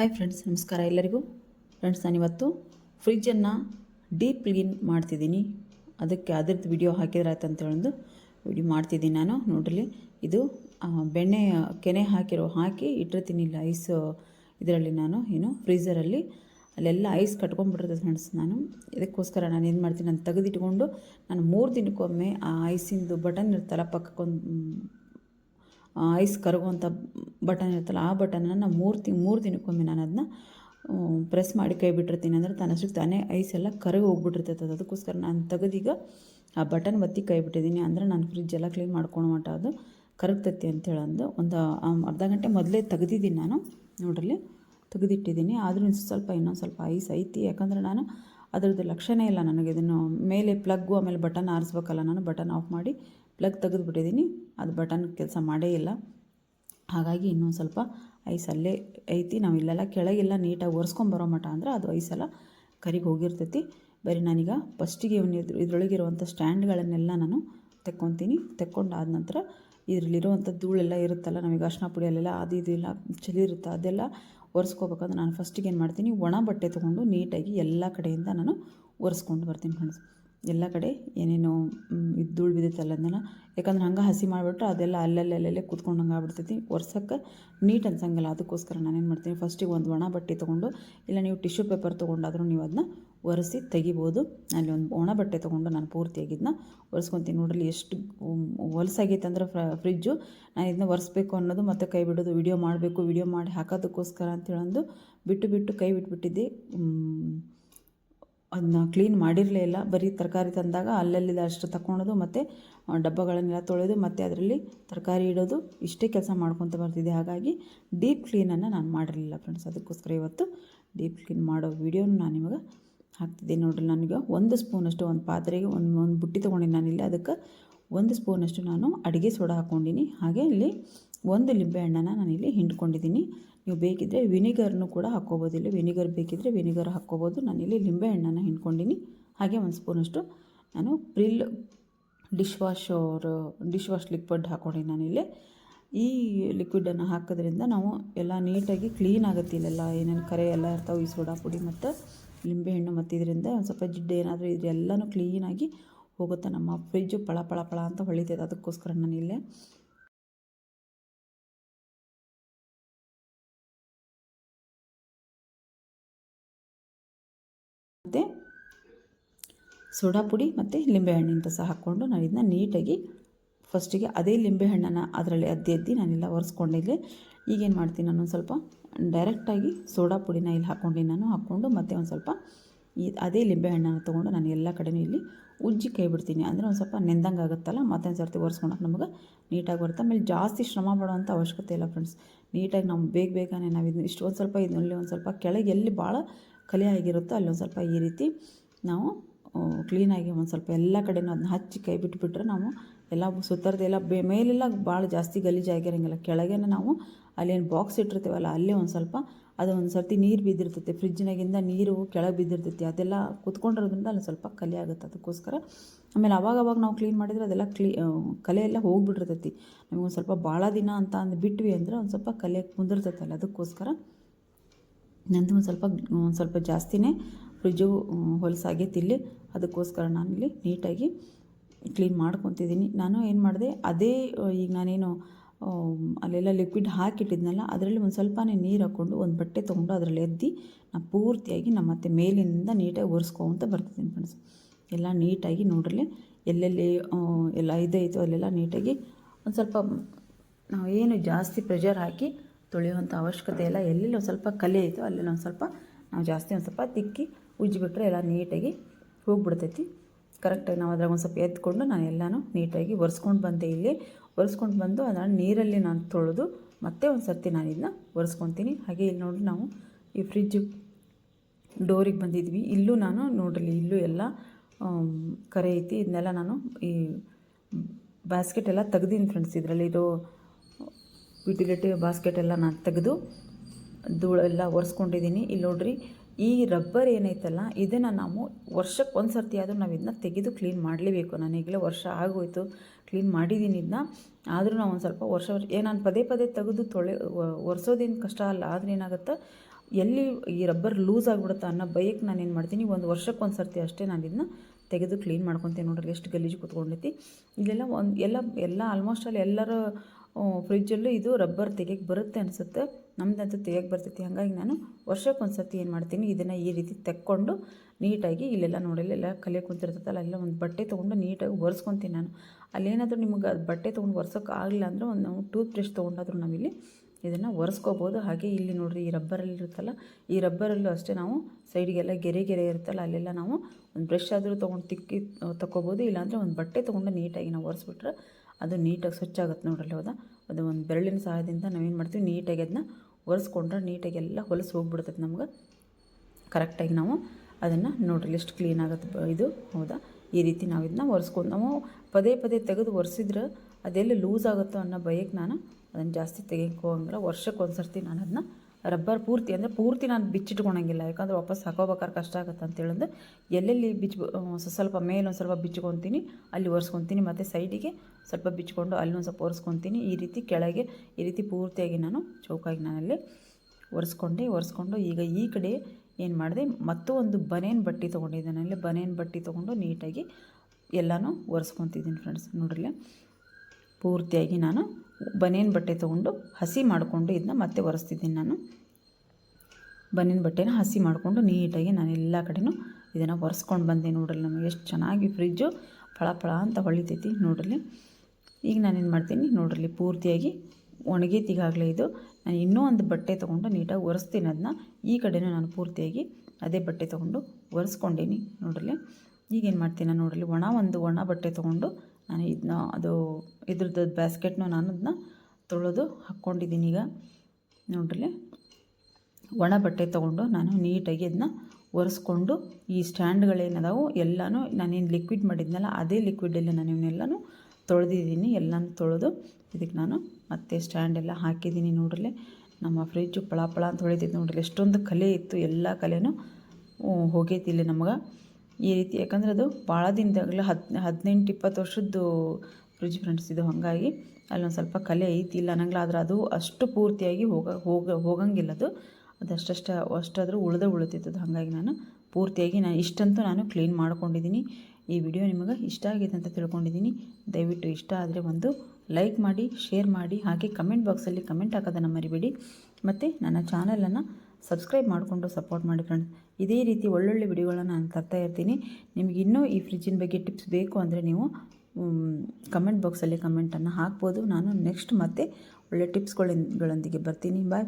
Hi friends ನಮಸ್ಕಾರ ಎಲ್ಲರಿಗೂ. Friends ನಾನಿವತ್ತು ಫ್ರಿಜ್ಜನ್ನು ಡೀಪ್ ಕ್ಲೀನ್ ಮಾಡ್ತಿದ್ದೀನಿ. ಅದಕ್ಕೆ ಅದ್ರದ್ದು ವಿಡಿಯೋ ಹಾಕಿದ್ರೆ ಆಯ್ತು ಅಂತ ಹೇಳೊಂದು. ವಿಡಿಯೋ ಮಾಡ್ತಿದ್ದೀನಿ ನಾನು, ನೋಡ್ರಿ. ಇದು ಬೆಣ್ಣೆ, ಕೆನೆ ಹಾಕಿರೋ ಹಾಕಿ ಇಟ್ಟಿರ್ತೀನಿ ಇಲ್ಲ ಐಸ್ ಇದರಲ್ಲಿ ನಾನು, ಏನು ಫ್ರೀಝರಲ್ಲಿ ಅಲ್ಲೆಲ್ಲ ಐಸ್ ಕಟ್ಕೊಂಡ್ಬಿಟ್ಟಿರ್ತದೆ ಫ್ರೆಂಡ್ಸ್ ನಾನು. ಇದಕ್ಕೋಸ್ಕರ ನಾನು ಏನು ಮಾಡ್ತೀನಿ, ನಾನು ತೆಗೆದಿಟ್ಕೊಂಡು ನಾನು ಮೂರು ದಿನಕ್ಕೊಮ್ಮೆ ಆ ಐಸಿಂದು ಬಟನ್ ಇರ್ತಲ್ಲ ಪಕ್ಕಕ್ಕೊಂದು ಐಸ್ ಕರಗುವಂಥ ಬಟನ್ ಇರುತ್ತಲ್ಲ, ಆ ಬಟನನ್ನು ನಾನು ಮೂರು ತಿಂಗ್ ಮೂರು ದಿನಕ್ಕೊಮ್ಮೆ ನಾನು ಅದನ್ನ ಪ್ರೆಸ್ ಮಾಡಿ ಕೈ ಬಿಟ್ಟಿರ್ತೀನಿ. ಅಂದರೆ ತನ್ನಷ್ಟಕ್ಕೆ ತಾನೇ ಐಸ್ ಎಲ್ಲ ಕರಗಿ ಹೋಗ್ಬಿಟ್ಟಿರ್ತೈತೆ. ಅದು ಅದಕ್ಕೋಸ್ಕರ ನಾನು ತೆಗೆದೀಗ ಆ ಬಟನ್ ಒತ್ತಿ ಕೈ ಬಿಟ್ಟಿದ್ದೀನಿ. ಅಂದರೆ ನಾನು ಫ್ರಿಜ್ ಎಲ್ಲ ಕ್ಲೀನ್ ಮಾಡ್ಕೊಳೋ ಮಟ್ಟ ಅದು ಕರಗ್ತೈತಿ ಅಂತೇಳಿ ಅಂದು ಒಂದು ಅರ್ಧ ಗಂಟೆ ಮೊದಲೇ ತೆಗೆದಿದ್ದೀನಿ ನಾನು. ನೋಡ್ರಲ್ಲಿ ತೆಗೆದಿಟ್ಟಿದ್ದೀನಿ. ಆದರೂ ಸ್ವಲ್ಪ, ಇನ್ನೊಂದು ಸ್ವಲ್ಪ ಐಸ್ ಐತಿ. ಯಾಕಂದರೆ ನಾನು ಅದರದ್ದು ಲಕ್ಷಣ ಇಲ್ಲ ನನಗೆ. ಇದನ್ನು ಮೇಲೆ ಪ್ಲಗ್ಗು, ಆಮೇಲೆ ಬಟನ್ ಆರಿಸ್ಬೇಕಲ್ಲ, ನಾನು ಬಟನ್ ಆಫ್ ಮಾಡಿ ಪ್ಲಗ್ ತೆಗೆದುಬಿಟ್ಟಿದ್ದೀನಿ. ಅದು ಬಟನ್ ಕೆಲಸ ಮಾಡೇ ಇಲ್ಲ. ಹಾಗಾಗಿ ಇನ್ನೊಂದು ಸ್ವಲ್ಪ ಐಸ್ ಅಲ್ಲೇ ಐತಿ. ನಾವು ಇಲ್ಲೆಲ್ಲ ಕೆಳಗೆಲ್ಲ ನೀಟಾಗಿ ಒರೆಸ್ಕೊಂಬರೋ ಮಟ ಅಂದ್ರೆ ಅದು ಐಸೆಲ್ಲ ಕರಿಗೆ ಹೋಗಿರ್ತೈತಿ. ಬರೀ ನಾನೀಗ ಫಸ್ಟಿಗೆ ಇದ್ರ ಇದ್ರೊಳಗಿರುವಂಥ ಸ್ಟ್ಯಾಂಡ್ಗಳನ್ನೆಲ್ಲ ನಾನು ತೆಕ್ಕೊತೀನಿ. ತೆಕ್ಕೊಂಡಾದ ನಂತರ ಇದರಲ್ಲಿರುವಂಥ ಧೂಳೆಲ್ಲ ಇರುತ್ತಲ್ಲ, ನಮಗೆ ಅರ್ಶಿನ ಪುಡಿಯಲ್ಲೆಲ್ಲ ಅದು ಇದು ಇಲ್ಲ ಚಳಿ ಇರುತ್ತೆ ಅದೆಲ್ಲ ಒರೆಸ್ಕೋಬೇಕಂದ್ರೆ ನಾನು ಫಸ್ಟಿಗೆ ಏನು ಮಾಡ್ತೀನಿ. ಒಣ ಬಟ್ಟೆ ತೊಗೊಂಡು ನೀಟಾಗಿ ಎಲ್ಲ ಕಡೆಯಿಂದ ನಾನು ಒರೆಸ್ಕೊಂಡು ಬರ್ತೀನಿ ಫ್ರೆಂಡ್ಸ್ ಎಲ್ಲ ಕಡೆ ಏನೇನೋ ಮ್, ಇದು ಧೂಳು ಬಿದ್ದಿತ್ತಲ್ಲ ಅದನ್ನ. ಯಾಕಂದ್ರೆ ಹಂಗೆ ಹಸಿ ಮಾಡಿಬಿಟ್ರೆ ಅದೆಲ್ಲ ಅಲ್ಲಲ್ಲೇ ಕೂತ್ಕೊಂಡು ಹಂಗೆ ಆಗ್ಬಿಡ್ತೈತಿ. ಒರ್ಸಕ್ಕೆ ನೀಟ್ ಅನ್ಸಂಗಿಲ್ಲ. ಅದಕ್ಕೋಸ್ಕರ ನಾನೇನು ಮಾಡ್ತೀನಿ ಫಸ್ಟಿಗೆ ಒಂದು ಒಣ ಬಟ್ಟೆ ತೊಗೊಂಡು ಇಲ್ಲ ನೀವು ಟಿಶ್ಯೂ ಪೇಪರ್ ತೊಗೊಂಡಾದ್ರೂ ನೀವು ಅದನ್ನ ಒರೆಸಿ ತೆಗಿಬೋದು. ಅಲ್ಲಿ ಒಂದು ಒಣ ಬಟ್ಟೆ ತೊಗೊಂಡು ನಾನು ಪೂರ್ತಿಯಾಗಿ ಇದನ್ನ ಒರೆಸ್ಕೊತೀನಿ. ನೋಡ್ರಿ ಎಷ್ಟು ಹೊಲಸಾಗೈತೆ ಫ್ರ ಫ್ರಿಜ್ಜು ನಾನು ಇದನ್ನ ಒರೆಸ್ಬೇಕು ಅನ್ನೋದು ಮತ್ತು ಕೈ ಬಿಡೋದು ವಿಡಿಯೋ ಮಾಡಬೇಕು ವಿಡಿಯೋ ಮಾಡಿ ಹಾಕೋದಕ್ಕೋಸ್ಕರ ಅಂತೇಳಂದು ಬಿಟ್ಟು ಬಿಟ್ಟು ಕೈ ಬಿಟ್ಬಿಟ್ಟಿದ್ದೆ. ಅದನ್ನ ಕ್ಲೀನ್ ಮಾಡಿರಲೇ ಇಲ್ಲ. ಬರೀ ತರಕಾರಿ ತಂದಾಗ ಅಲ್ಲಲ್ಲಿ ಅಷ್ಟು ತಗೊಳೋದು ಮತ್ತು ಡಬ್ಬಗಳನ್ನೆಲ್ಲ ತೊಳೆದು ಮತ್ತು ಅದರಲ್ಲಿ ತರಕಾರಿ ಇಡೋದು ಇಷ್ಟೇ ಕೆಲಸ ಮಾಡ್ಕೊತ ಬರ್ತಿದ್ದೆ ಹಾಗಾಗಿ ಡೀಪ್ ಕ್ಲೀನನ್ನು ನಾನು ಮಾಡಿರಲಿಲ್ಲ ಫ್ರೆಂಡ್ಸ್ ಅದಕ್ಕೋಸ್ಕರ ಇವತ್ತು ಡೀಪ್ ಕ್ಲೀನ್ ಮಾಡೋ ವೀಡಿಯೋನ ನಾನು ನಿಮಗೆ ಹಾಕ್ತಿದ್ದೀನಿ ನೋಡಿರಿ, ನನಗೆ ಒಂದು ಸ್ಪೂನಷ್ಟು ಒಂದು ಪಾತ್ರೆಗೆ ಒಂದು ಒಂದು ಬುಟ್ಟಿ ತೊಗೊಂಡಿನಿ ನಾನಿಲ್ಲಿ ಅದಕ್ಕೆ ಒಂದು ಸ್ಪೂನಷ್ಟು ನಾನು ಅಡುಗೆ ಸೋಡಾ ಹಾಕ್ಕೊಂಡಿನಿ. ಹಾಗೆ ಇಲ್ಲಿ ಒಂದು ಲಿಂಬೆ ಹಣ್ಣನ್ನು ನಾನಿಲ್ಲಿ ಹಿಂಡ್ಕೊಂಡಿದ್ದೀನಿ ನೀವು ಬೇಕಿದ್ದರೆ ವಿನಿಗರ್ನು ಕೂಡ ಹಾಕ್ಕೋಬೋದು. ಇಲ್ಲಿ ವಿನಿಗರ್ ಬೇಕಿದ್ದರೆ ವಿನಿಗರ್ ಹಾಕ್ಕೋಬೋದು. ನಾನಿಲ್ಲಿ ಲಿಂಬೆ ಹಣ್ಣನ್ನು ಹಿಂಡ್ಕೊಂಡಿನಿ. ಹಾಗೆ ಒಂದು ಸ್ಪೂನಷ್ಟು ನಾನು ಪ್ರಿಲ್ ಡಿಶ್ ವಾಶ್ ಅವರು ಡಿಶ್ ವಾಶ್ ಲಿಕ್ವಿಡ್ ಹಾಕ್ಕೊಂಡಿ ನಾನಿಲ್ಲಿ ಈ ಲಿಕ್ವಿಡನ್ನು ಹಾಕೋದ್ರಿಂದ ನಾವು ಎಲ್ಲ ನೀಟಾಗಿ ಕ್ಲೀನ್ ಆಗುತ್ತೆ ಇಲ್ಲೆಲ್ಲ. ಏನೇನು ಕರೆ ಎಲ್ಲ ಇರ್ತಾವೆ, ಈ ಸೋಡಾ ಪುಡಿ ಮತ್ತು ಲಿಂಬೆಹಣ್ಣು ಮತ್ತು ಇದರಿಂದ ಒಂದು ಸ್ವಲ್ಪ ಜಿಡ್ಡು ಏನಾದರೂ ಇದ್ರೆ ಎಲ್ಲನೂ ಕ್ಲೀನಾಗಿ ಹೋಗುತ್ತೆ ನಮ್ಮ ಫ್ರಿಜ್ಜು ಪಳ ಪಳ ಪಳ ಅಂತ ಹೊಳಿತೈತೆ. ಅದಕ್ಕೋಸ್ಕರ ನಾನು ಇಲ್ಲೇ ಮತ್ತು ಸೋಡಾ ಪುಡಿ ಮತ್ತು ಲಿಂಬೆಹಣ್ಣಿನ ರಸ ಹಾಕ್ಕೊಂಡು ನಾನು ಇದನ್ನ ನೀಟಾಗಿ ಫಸ್ಟಿಗೆ ಅದೇ ಲಿಂಬೆಹಣ್ಣನ್ನು ಅದರಲ್ಲಿ ಅದ್ದಿ ಅದ್ದಿ ನಾನೆಲ್ಲ ಒರೆಸ್ಕೊಂಡಿದ್ದೆ ಈಗೇನು ಮಾಡ್ತೀನಿ ನಾನು ಒಂದು ಸ್ವಲ್ಪ ಡೈರೆಕ್ಟಾಗಿ ಸೋಡಾ ಪುಡಿನ ಇಲ್ಲಿ ಹಾಕ್ಕೊಂಡು ನಾನು. ಹಾಕ್ಕೊಂಡು ಮತ್ತೆ ಒಂದು ಸ್ವಲ್ಪ ಈ ಅದೇ ಲಿಂಬೆಹಣ್ಣನ್ನು ತೊಗೊಂಡು ನಾನು ಎಲ್ಲ ಕಡೆನೂ ಇಲ್ಲಿ ಉಜ್ಜಿ ಕೈ ಬಿಡ್ತೀನಿ. ಅಂದರೆ ಒಂದು ಸ್ವಲ್ಪ ನೆಂದಂಗೆ ಆಗುತ್ತಲ್ಲ ಮತ್ತೆ ಒಂದು ಸರ್ತಿ ಒರೆಸ್ಕೊಳಕ್ಕೆ ನಮಗೆ ನೀಟಾಗಿ ಬರುತ್ತೆ. ಆಮೇಲೆ ಜಾಸ್ತಿ ಶ್ರಮ ಪಡುವಂಥ ಅವಶ್ಯಕತೆ ಇಲ್ಲ ಫ್ರೆಂಡ್ಸ್ ನೀಟಾಗಿ ನಾವು ಬೇಗ ಬೇಗನೆ ನಾವು ಇದನ್ನ ಇಷ್ಟು ಒಂದು ಸ್ವಲ್ಪ ಇದರಲ್ಲಿ ಒಂದು ಸ್ವಲ್ಪ ಕೆಳಗೆ ಎಲ್ಲಿ ಭಾಳ ಕಲೆ ಆಗಿರುತ್ತೋ ಅಲ್ಲಿ ಒಂದು ಸ್ವಲ್ಪ ಈ ರೀತಿ ನಾವು ಕ್ಲೀನಾಗಿ ಒಂದು ಸ್ವಲ್ಪ ಎಲ್ಲ ಕಡೆನೂ ಅದನ್ನ ಹಚ್ಚಿ ಕೈ ಬಿಟ್ಟುಬಿಟ್ರೆ ನಾವು ಎಲ್ಲ ಸುತ್ತರದೆಲ್ಲ ಬೇ ಮೇಲೆಲ್ಲ ಭಾಳ ಜಾಸ್ತಿ ಗಲೀಜಾಗಿರೋಂಗಿಲ್ಲ. ಕೆಳಗೇನೆ ನಾವು ಅಲ್ಲೇನು ಬಾಕ್ಸ್ ಇಟ್ಟಿರ್ತೀವಲ್ಲ, ಅಲ್ಲೇ ಒಂದು ಸ್ವಲ್ಪ ಅದು ಒಂದು ಸರ್ತಿ ನೀರು ಬಿದ್ದಿರ್ತೈತೆ. ಫ್ರಿಜ್ನಾಗಿಂದ ನೀರು ಕೆಳಗೆ ಬಿದ್ದಿರ್ತೈತಿ. ಅದೆಲ್ಲ ಕುತ್ಕೊಂಡಿರೋದ್ರಿಂದ ಅಲ್ಲಿ ಸ್ವಲ್ಪ ಕಲೆ ಆಗುತ್ತೆ ಅದಕ್ಕೋಸ್ಕರ. ಆಮೇಲೆ ಅವಾಗವಾಗ ಅವಾಗ ನಾವು ಕ್ಲೀನ್ ಮಾಡಿದರೆ ಅದೆಲ್ಲ ಕ್ಲೀ ಕಲೆ ಎಲ್ಲ ಹೋಗಿಬಿಟ್ಟಿರ್ತೈತಿ. ನಮಗೆ ಒಂದು ಸ್ವಲ್ಪ ಭಾಳ ದಿನ ಅಂತ ಅಂದು ಬಿಟ್ವಿ ಅಂದರೆ ಒಂದು ಸ್ವಲ್ಪ ಕಲೆ ಕುಂದಿರ್ತೈತಲ್ಲ ಅದಕ್ಕೋಸ್ಕರ. ನಂದು ಒಂದು ಸ್ವಲ್ಪ ಒಂದು ಸ್ವಲ್ಪ ಜಾಸ್ತಿನೇ ಫ್ರಿಜ್ಜು ಹೊಲಸಾಗೈತಿ ಇಲ್ಲಿ. ಅದಕ್ಕೋಸ್ಕರ ನಾನಿಲ್ಲಿ ನೀಟಾಗಿ ಕ್ಲೀನ್ ಮಾಡ್ಕೊತಿದ್ದೀನಿ. ನಾನು ಏನು ಮಾಡಿದೆ, ಅದೇ ಈಗ ನಾನೇನು ಅಲ್ಲೆಲ್ಲ ಲಿಕ್ವಿಡ್ ಹಾಕಿಟ್ಟಿದ್ನಲ್ಲ, ಅದರಲ್ಲಿ ಒಂದು ಸ್ವಲ್ಪನೇ ನೀರು ಹಾಕ್ಕೊಂಡು ಒಂದು ಬಟ್ಟೆ ತೊಗೊಂಡು ಅದರಲ್ಲಿ ಎದ್ದು ನಾನು ಪೂರ್ತಿಯಾಗಿ ನಮ್ಮ ಮತ್ತೆ ಮೇಲಿನಿಂದ ನೀಟಾಗಿ ಒರೆಸ್ಕೊಂತ ಬರ್ತಿದ್ದೀನಿ ಫ್ರೆಂಡ್ಸ್ ಎಲ್ಲ ನೀಟಾಗಿ ನೋಡ್ರಲ್ಲಿ, ಎಲ್ಲೆಲ್ಲಿ ಎಲ್ಲ ಇದೈತು ಅಲ್ಲೆಲ್ಲ ನೀಟಾಗಿ ಒಂದು ಸ್ವಲ್ಪ ನಾವು ಏನು ಜಾಸ್ತಿ ಪ್ರೆಷರ್ ಹಾಕಿ ತೊಳೆಯುವಂಥ ಅವಶ್ಯಕತೆ ಇಲ್ಲ. ಎಲ್ಲೆಲ್ಲಿ ಒಂದು ಸ್ವಲ್ಪ ಕಲೆ ಐತೋ ಅಲ್ಲೆಲ್ಲ ಒಂದು ಸ್ವಲ್ಪ ನಾವು ಜಾಸ್ತಿ ಒಂದು ಸ್ವಲ್ಪ ತಿಕ್ಕಿ ಉಜ್ಜಿಬಿಟ್ರೆ ಎಲ್ಲ ನೀಟಾಗಿ ಹೋಗ್ಬಿಡ್ತೈತಿ. ಕರೆಕ್ಟಾಗಿ ನಾವು ಅದ್ರಾಗ ಒಂದು ಸ್ವಲ್ಪ ಎತ್ಕೊಂಡು ನಾನು ಎಲ್ಲನೂ ನೀಟಾಗಿ ಒರೆಸ್ಕೊಂಡು ಬಂದೆ ಇಲ್ಲಿ. ಒರೆಸ್ಕೊಂಡು ಬಂದು ಅದನ್ನು ನೀರಲ್ಲಿ ನಾನು ತೊಳೆದು ಮತ್ತೆ ಒಂದು ಸರ್ತಿ ನಾನು ಇದನ್ನ ಒರೆಸ್ಕೊತೀನಿ. ಹಾಗೆ ಇಲ್ಲಿ ನೋಡಿ ನಾವು ಈ ಫ್ರಿಡ್ಜ್ ಡೋರಿಗೆ ಬಂದಿದ್ವಿ. ಇಲ್ಲೂ ನಾನು ನೋಡ್ರಿ ಇಲ್ಲೂ ಎಲ್ಲ ಕರೆ ಐತಿ. ಇದನ್ನೆಲ್ಲ ನಾನು ಈ ಬಾಸ್ಕೆಟ್ ಎಲ್ಲ ತೆಗ್ದೀನಿ ಫ್ರೆಂಡ್ಸ್ ಇದರಲ್ಲಿರೋ ಯುಟಿಲಿಟಿ ಬಾಸ್ಕೆಟ್ ಎಲ್ಲ ನಾನು ತೆಗೆದು ಧೂಳೆಲ್ಲ ಒರೆಸ್ಕೊಂಡಿದ್ದೀನಿ ಇಲ್ಲಿ ನೋಡ್ರಿ ಈ ರಬ್ಬರ್ ಏನೈತಲ್ಲ, ಇದನ್ನು ನಾವು ವರ್ಷಕ್ಕೆ ಒಂದು ಸರ್ತಿ ಆದರೂ ನಾವು ಇದನ್ನ ತೆಗೆದು ಕ್ಲೀನ್ ಮಾಡಲೇಬೇಕು. ನಾನು ಈಗಲೇ ವರ್ಷ ಆಗೋಯ್ತು ಕ್ಲೀನ್ ಮಾಡಿದ್ದೀನಿ ಇದನ್ನ ಆದರೂ ನಾವು ಒಂದು ಸ್ವಲ್ಪ ವರ್ಷ ವರ್ಷ, ಏ, ನಾನು ಪದೇ ಪದೇ ತೆಗೆದು ತೊಳೆ ಒರೆಸೋದೇನು ಕಷ್ಟ ಅಲ್ಲ, ಆದರೆ ಏನಾಗುತ್ತೆ, ಎಲ್ಲಿ ಈ ರಬ್ಬರ್ ಲೂಸ್ ಆಗಿಬಿಡುತ್ತೆ ಅನ್ನೋ ಭಯಕ್ಕೆ ನಾನು ಏನು ಮಾಡ್ತೀನಿ, ಒಂದು ವರ್ಷಕ್ಕೆ ಒಂದು ಸರ್ತಿ ಅಷ್ಟೇ ನಾನು ಇದನ್ನ ತೆಗೆದು ಕ್ಲೀನ್ ಮಾಡ್ಕೊತೀನಿ ನೋಡ್ರಿ, ಎಷ್ಟು ಗಲೀಜು ಕೂತ್ಕೊಂಡೈತಿ. ಇಲ್ಲೆಲ್ಲ ಒಂದು, ಎಲ್ಲ ಎಲ್ಲ ಆಲ್ಮೋಸ್ಟ್ ಅಲ್ಲಿ ಎಲ್ಲರ ಫ್ರಿಜ್ಜಲ್ಲೂ ಇದು ರಬ್ಬರ್ ತೆಗೆಯಕ್ಕೆ ಬರುತ್ತೆ ಅನಿಸುತ್ತೆ. ನಮ್ದಂತೂ ತೆಗೆಯಕ್ಕೆ ಬರ್ತೈತಿ. ಹಾಗಾಗಿ ನಾನು ವರ್ಷಕ್ಕೊಂದು ಸರ್ತಿ ಏನು ಮಾಡ್ತೀನಿ, ಇದನ್ನು ಈ ರೀತಿ ತೆಕ್ಕೊಂಡು ನೀಟಾಗಿ ಇಲ್ಲೆಲ್ಲ ನೋಡಿಲ್ಲೆಲ್ಲ ಕಲೆ ಕುಂತಿರ್ತೈತಲ್ಲ, ಅಲ್ಲೆಲ್ಲ ಒಂದು ಬಟ್ಟೆ ತೊಗೊಂಡು ನೀಟಾಗಿ ಒರೆಸ್ಕೊತೀನಿ ನಾನು. ಅಲ್ಲೇನಾದರೂ ನಿಮಗೆ ಅದು ಬಟ್ಟೆ ತೊಗೊಂಡು ಒರ್ಸೋಕೆ ಆಗಲಿಲ್ಲ ಅಂದರೆ ಒಂದು ನಾವು ಟೂತ್ ಬ್ರಷ್ ತೊಗೊಂಡಾದ್ರೂ ನಾವಿಲ್ಲಿ ಇದನ್ನು ಒರೆಸ್ಕೋಬೋದು. ಹಾಗೆ ಇಲ್ಲಿ ನೋಡಿರಿ, ಈ ರಬ್ಬರಲ್ಲಿ ಇರುತ್ತಲ್ಲ, ಈ ರಬ್ಬರಲ್ಲೂ ಅಷ್ಟೇ ನಾವು ಸೈಡಿಗೆಲ್ಲ ಗೆರೆ ಗೆರೆ ಇರುತ್ತಲ್ಲ, ಅಲ್ಲೆಲ್ಲ ನಾವು ಒಂದು ಬ್ರಷ್ ಆದರೂ ತೊಗೊಂಡು ತಿಕ್ಕಿ ತಗೋಬೋದು ಇಲ್ಲಾಂದರೆ ಒಂದು ಬಟ್ಟೆ ತೊಗೊಂಡು ನೀಟಾಗಿ ನಾವು ಒರೆಸ್ಬಿಟ್ರೆ ಅದು ನೀಟಾಗಿ ಸ್ವಚ್ಛ ಆಗುತ್ತೆ ನೋಡ್ರಲ್ಲಿ ಹೌದಾ? ಅದು ಒಂದು ಬೆರಳಿನ ಸಹಾಯದಿಂದ ನಾವೇನು ಮಾಡ್ತೀವಿ? ನೀಟಾಗಿ ಅದನ್ನ ಒರೆಸ್ಕೊಂಡ್ರೆ ನೀಟಾಗಿ ಎಲ್ಲ ಹೊಲಸು ಹೋಗ್ಬಿಡ್ತೈತೆ ನಮ್ಗೆ. ಕರೆಕ್ಟಾಗಿ ನಾವು ಅದನ್ನು ನೋಡ್ರಿ ಎಷ್ಟು ಕ್ಲೀನ್ ಆಗುತ್ತೆ ಇದು ಹೌದಾ? ಈ ರೀತಿ ನಾವು ಇದನ್ನ ಒರೆಸ್ಕೊಂಡು ನಾವು ಪದೇ ಪದೇ ತೆಗೆದು ಒರೆಸಿದ್ರೆ ಅದೆಲ್ಲ ಲೂಸ್ ಆಗುತ್ತೋ ಅನ್ನೋ ಭಯಕ್ಕೆ ನಾನು ಅದನ್ನು ಜಾಸ್ತಿ ತೆಗೆಕೋಂಗಿಲ್ಲ ಹೋಗಂಗಿಲ್ಲ ವರ್ಷಕ್ಕೆ ಒಂದು ಸರ್ತಿ ನಾನು ಅದನ್ನ ರಬ್ಬರ್ ಪೂರ್ತಿ ಅಂದರೆ ಪೂರ್ತಿ ನಾನು ಬಿಚ್ಚಿಟ್ಕೊಳಂಗಿಲ್ಲ ಯಾಕಂದರೆ ವಾಪಸ್ ಹಾಕೋಬೇಕಾದ್ರೆ ಕಷ್ಟ ಆಗುತ್ತೆ ಅಂತೇಳಿದ್ರೆ ಎಲ್ಲೆಲ್ಲಿ ಬಿಚ್ಚ ಸ್ವಲ್ಪ ಮೇಲೊಂದು ಸ್ವಲ್ಪ ಬಿಚ್ಕೊತೀನಿ, ಅಲ್ಲಿ ಒರೆಸ್ಕೊತೀನಿ, ಮತ್ತು ಸೈಡಿಗೆ ಸ್ವಲ್ಪ ಬಿಚ್ಚಿಕೊಂಡು ಅಲ್ಲಿ ಒಂದು ಸ್ವಲ್ಪ ಒರೆಸ್ಕೊತೀನಿ. ಈ ರೀತಿ ಕೆಳಗೆ, ಈ ರೀತಿ ಪೂರ್ತಿಯಾಗಿ ನಾನು ಚೌಕಾಗಿ ನಾನಲ್ಲಿ ಒರೆಸ್ಕೊಂಡೆ, ಒರೆಸ್ಕೊಂಡು ಈಗ ಈ ಕಡೆ ಏನು ಮಾಡಿದೆ, ಮತ್ತೂ ಒಂದು ಬನೇನ್ ಬಟ್ಟೆ ತೊಗೊಂಡಿದ್ದೆ. ನಾನಲ್ಲಿ ಬನೇನ್ ಬಟ್ಟೆ ತೊಗೊಂಡು ನೀಟಾಗಿ ಎಲ್ಲನೂ ಒರೆಸ್ಕೊತಿದ್ದೀನಿ ಫ್ರೆಂಡ್ಸ್ ನೋಡ್ರಲ್ಲ ಪೂರ್ತಿಯಾಗಿ ನಾನು ಬನಿಯನ್ ಬಟ್ಟೆ ತೊಗೊಂಡು ಹಸಿ ಮಾಡಿಕೊಂಡು ಇದನ್ನ ಮತ್ತೆ ಒರೆಸ್ತಿದ್ದೀನಿ ನಾನು. ಬನಿಯನ್ ಬಟ್ಟೆನ ಹಸಿ ಮಾಡಿಕೊಂಡು ನೀಟಾಗಿ ನಾನು ಎಲ್ಲ ಕಡೆನೂ ಇದನ್ನು ಒರೆಸ್ಕೊಂಡು ಬಂದೆ ನೋಡ್ರಿ ನಮಗೆ. ಎಷ್ಟು ಚೆನ್ನಾಗಿ ಫ್ರಿಜ್ಜು ಫಳ ಅಂತ ಹೊಳಿತೈತಿ ನೋಡ್ರಿ ಈಗ ನಾನೇನು ಮಾಡ್ತೀನಿ ನೋಡ್ರಿ ಪೂರ್ತಿಯಾಗಿ ಒಣಗೀತಿಗಾಗಲೇ ಇದು ನಾನು ಇನ್ನೂ ಒಂದು ಬಟ್ಟೆ ತೊಗೊಂಡು ನೀಟಾಗಿ ಒರೆಸ್ತೀನಿ ಅದನ್ನ. ಈ ಕಡೆನೂ ನಾನು ಪೂರ್ತಿಯಾಗಿ ಅದೇ ಬಟ್ಟೆ ತೊಗೊಂಡು ಒರೆಸ್ಕೊಂಡೀನಿ ನೋಡ್ರಿ ಈಗೇನು ಮಾಡ್ತೀನಿ ನೋಡ್ರಿ ಒಣ ಒಂದು ಒಣ ಬಟ್ಟೆ ತೊಗೊಂಡು ನಾನು ಇದನ್ನ, ಅದು ಇದ್ರದ್ದು ಬ್ಯಾಸ್ಕೆಟ್ನು ನಾನು ಅದನ್ನ ತೊಳೆದು ಹಾಕ್ಕೊಂಡಿದ್ದೀನಿ ಈಗ. ನೋಡ್ರಿ ಒಣ ಬಟ್ಟೆ ತೊಗೊಂಡು ನಾನು ನೀಟಾಗಿ ಅದನ್ನ ಒರೆಸ್ಕೊಂಡು ಈ ಸ್ಟ್ಯಾಂಡ್ಗಳೇನದಾವು ಎಲ್ಲನೂ ನಾನೇನು ಲಿಕ್ವಿಡ್ ಮಾಡಿದ್ನಲ್ಲ, ಅದೇ ಲಿಕ್ವಿಡಲ್ಲಿ ನಾನು ಇವನ್ನೆಲ್ಲನೂ ತೊಳೆದಿದ್ದೀನಿ, ಎಲ್ಲನೂ ತೊಳೆದು ಇದಕ್ಕೆ ನಾನು ಮತ್ತೆ ಸ್ಟ್ಯಾಂಡ್ ಎಲ್ಲ ಹಾಕಿದ್ದೀನಿ ನೋಡ್ರಿ ನಮ್ಮ ಫ್ರಿಜ್ಜು ಪಳ ಪಳ ಅಂತ ಹೊಳಿತೈತೆ ನೋಡ್ರಿ ಎಷ್ಟೊಂದು ಕಲೆ ಇತ್ತು, ಎಲ್ಲ ಕಲೆಯೂ ಹೋಗೈತಿ ಇಲ್ಲಿ ನಮಗೆ. ಈ ರೀತಿ. ಯಾಕಂದ್ರೆ ಅದು ಭಾಳ ದಿನದಾಗಲೇ ಹದ್, ಹದಿನೆಂಟು, ಇಪ್ಪತ್ತು ವರ್ಷದ್ದು ಫ್ರಿಜ್ ಫ್ರೆಂಡ್ಸ್ ಇದು ಹಾಗಾಗಿ ಅಲ್ಲೊಂದು ಸ್ವಲ್ಪ ಕಲೆ ಐತಿ. ಇಲ್ಲ ಅನ್ನಂಗಿಲ್ಲ ಆದ್ರೆ ಅದು ಅಷ್ಟು ಪೂರ್ತಿಯಾಗಿ ಹೋಗ ಹೋಗ, ಹೋಗಂಗಿಲ್ಲ ಅದು. ಅದು ಅಷ್ಟಷ್ಟು, ಅಷ್ಟಾದರೂ ಉಳ್ದೇ ಉಳಿತಿತ್ತು ಹಾಗಾಗಿ ನಾನು ಪೂರ್ತಿಯಾಗಿ ನಾನು ಇಷ್ಟಂತೂ ನಾನು ಕ್ಲೀನ್ ಮಾಡ್ಕೊಂಡಿದ್ದೀನಿ ಈ ವಿಡಿಯೋ ನಿಮಗೆ ಇಷ್ಟ ಆಗಿದೆ ಅಂತ ತಿಳ್ಕೊಂಡಿದ್ದೀನಿ ದಯವಿಟ್ಟು ಇಷ್ಟ ಆದರೆ ಒಂದು ಲೈಕ್ ಮಾಡಿ, ಶೇರ್ ಮಾಡಿ, ಹಾಗೆ ಕಮೆಂಟ್ ಬಾಕ್ಸಲ್ಲಿ ಕಮೆಂಟ್ ಹಾಕೋದನ್ನು ಮರಿಬೇಡಿ. ಮತ್ತು ನನ್ನ ಚಾನಲನ್ನು ಸಬ್ಸ್ಕ್ರೈಬ್ ಮಾಡಿಕೊಂಡು ಸಪೋರ್ಟ್ ಮಾಡಿ ಫ್ರೆಂಡ್ಸ್ ಇದೇ ರೀತಿ ಒಳ್ಳೊಳ್ಳೆ ವಿಡಿಯೋಗಳನ್ನು ನಾನು ತರ್ತಾ ಇರ್ತೀನಿ. ನಿಮಗೆ ಇನ್ನೂ ಈ ಫ್ರಿಜ್ಜಿನ ಬಗ್ಗೆ ಟಿಪ್ಸ್ ಬೇಕು ಅಂದರೆ ನೀವು ಕಮೆಂಟ್ ಬಾಕ್ಸಲ್ಲಿ ಕಮೆಂಟನ್ನು ಹಾಕ್ಬೋದು. ನಾನು ನೆಕ್ಸ್ಟ್ ಮತ್ತೆ ಒಳ್ಳೆ ಟಿಪ್ಸ್ಗಳೊಂದಿಗೆ ಬರ್ತೀನಿ. ಬಾಯ್